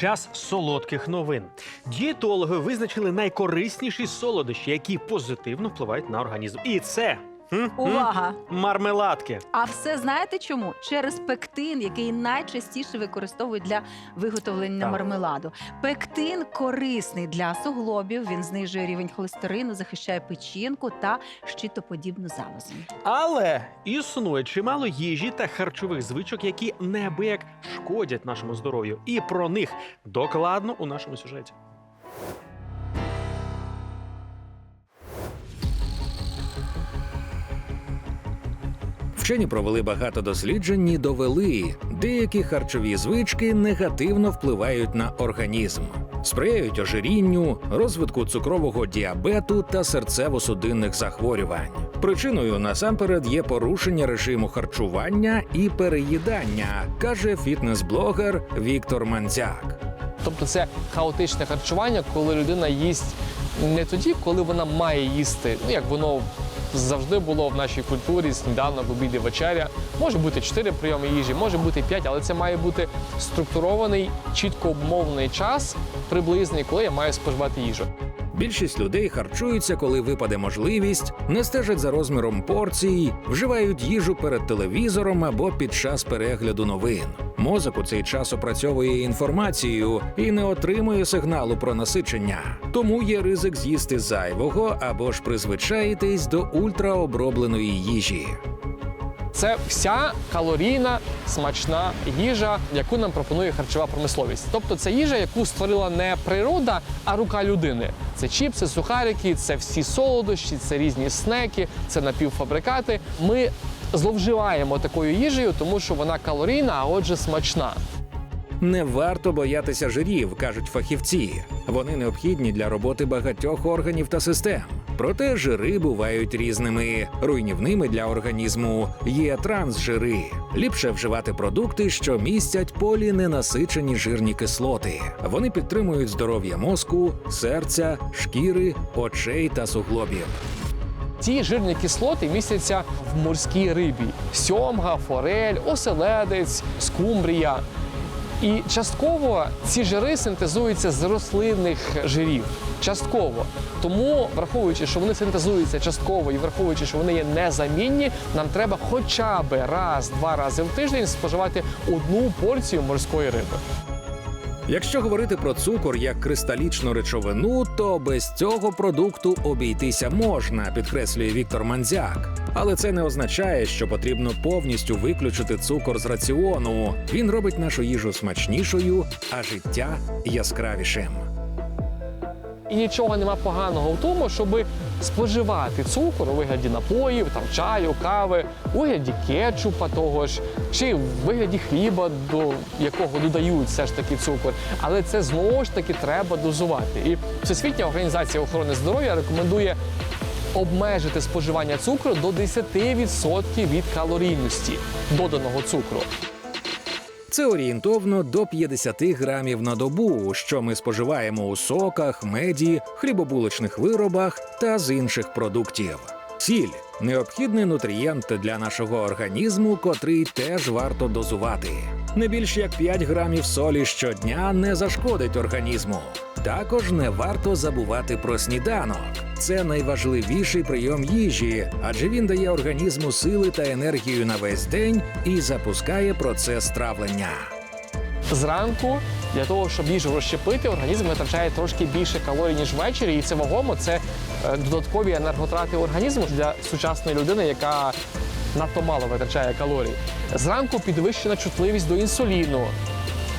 час солодких новин. Дієтологи визначили найкорисніші солодощі, які позитивно впливають на організм. І це м, Увага! мармеладки. А все знаєте чому? Через пектин, який найчастіше використовують для виготовлення Так. мармеладу. Пектин корисний для суглобів. Він знижує рівень холестерину, захищає печінку та щитоподібну залозу. Але існує чимало їжі та харчових звичок, які неабияк шкодять нашому здоров'ю. І про них докладно у нашому сюжеті. Вчені провели багато досліджень і довели, деякі харчові звички негативно впливають на організм, сприяють ожирінню, розвитку цукрового діабету та серцево-судинних захворювань. Причиною насамперед є порушення режиму харчування і переїдання, каже фітнес-блогер Віктор Манцяк. Тобто це хаотичне харчування, коли людина їсть не тоді, коли вона має їсти, ну як воно завжди було в нашій культурі, сніданок, обід і вечеря. Може бути 4 прийоми їжі, може бути 5, але це має бути структурований, чітко обмовлений час приблизний, коли я маю споживати їжу. Більшість людей харчуються, коли випаде можливість, не стежать за розміром порцій, вживають їжу перед телевізором або під час перегляду новин. Мозок у цей час опрацьовує інформацію і не отримує сигналу про насичення. Тому є ризик з'їсти зайвого або ж призвичаїтись до ультраобробленої їжі. Це вся калорійна смачна їжа, яку нам пропонує харчова промисловість. Тобто це їжа, яку створила не природа, а рука людини. Це чіпси, сухарики, це всі солодощі, це різні снеки, це напівфабрикати. Ми зловживаємо такою їжею, тому що вона калорійна, а отже, смачна. Не варто боятися жирів, кажуть фахівці. Вони необхідні для роботи багатьох органів та систем. Проте жири бувають різними. Руйнівними для організму є трансжири. Ліпше вживати продукти, що містять поліненасичені жирні кислоти. Вони підтримують здоров'я мозку, серця, шкіри, очей та суглобів. Ці жирні кислоти містяться в морській рибі: сьомга, форель, оселедець, скумбрія. І частково ці жири синтезуються з рослинних жирів. Частково. Тому, враховуючи, що вони синтезуються частково і враховуючи, що вони є незамінні, нам треба хоча б раз-два рази в тиждень споживати одну порцію морської риби. Якщо говорити про цукор як кристалічну речовину, то без цього продукту обійтися можна, підкреслює Віктор Манзяк. Але це не означає, що потрібно повністю виключити цукор з раціону. Він робить нашу їжу смачнішою, а життя яскравішим. І нічого нема поганого в тому, щоб споживати цукор у вигляді напоїв, там чаю, кави, у вигляді кетчупа того ж, чи в вигляді хліба, до якого додають все ж таки цукор. Але це знову ж таки треба дозувати. І Всесвітня організація охорони здоров'я рекомендує обмежити споживання цукру до 10% від калорійності доданого цукру. Це орієнтовно до 50 грамів на добу, що ми споживаємо у соках, меді, хлібобулочних виробах та з інших продуктів. Сіль необхідний нутрієнт для нашого організму, котрий теж варто дозувати. Не більш як 5 грамів солі щодня не зашкодить організму. Також не варто забувати про сніданок. Це найважливіший прийом їжі, адже він дає організму сили та енергію на весь день і запускає процес травлення. Зранку для того, щоб їжу розщепити, організм витрачає трошки більше калорій, ніж ввечері, і це вагомо. Це е, додаткові енерготрати організму для сучасної людини, яка надто мало витрачає калорій. Зранку підвищена чутливість до інсуліну.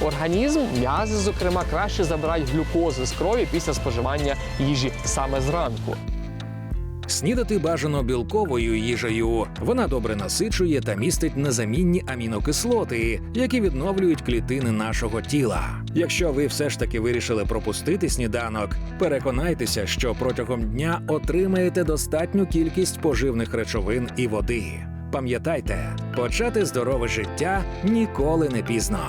Організм, м'язи, зокрема, краще забирають глюкозу з крові після споживання їжі саме зранку. Снідати бажано білковою їжею. Вона добре насичує та містить незамінні амінокислоти, які відновлюють клітини нашого тіла. Якщо ви все ж таки вирішили пропустити сніданок, переконайтеся, що протягом дня отримаєте достатню кількість поживних речовин і води. Пам'ятайте, почати здорове життя ніколи не пізно.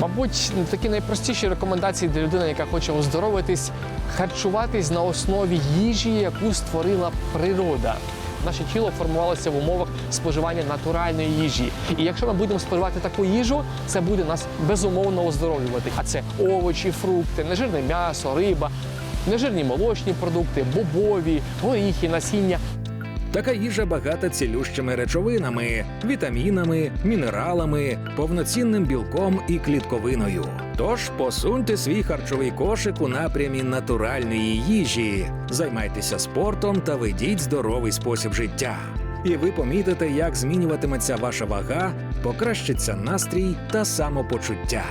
Мабуть, такі найпростіші рекомендації для людини, яка хоче оздоровитись, харчуватись на основі їжі, яку створила природа. наше тіло формувалося в умовах споживання натуральної їжі. І якщо ми будемо споживати таку їжу, це буде нас безумовно оздоровлювати. А це овочі, фрукти, нежирне м'ясо, риба, нежирні молочні продукти, бобові, горіхи, насіння. Така їжа багата цілющими речовинами, вітамінами, мінералами, повноцінним білком і клітковиною. Тож посуньте свій харчовий кошик у напрямі натуральної їжі, займайтеся спортом та ведіть здоровий спосіб життя. І ви помітите, як змінюватиметься ваша вага, покращиться настрій та самопочуття.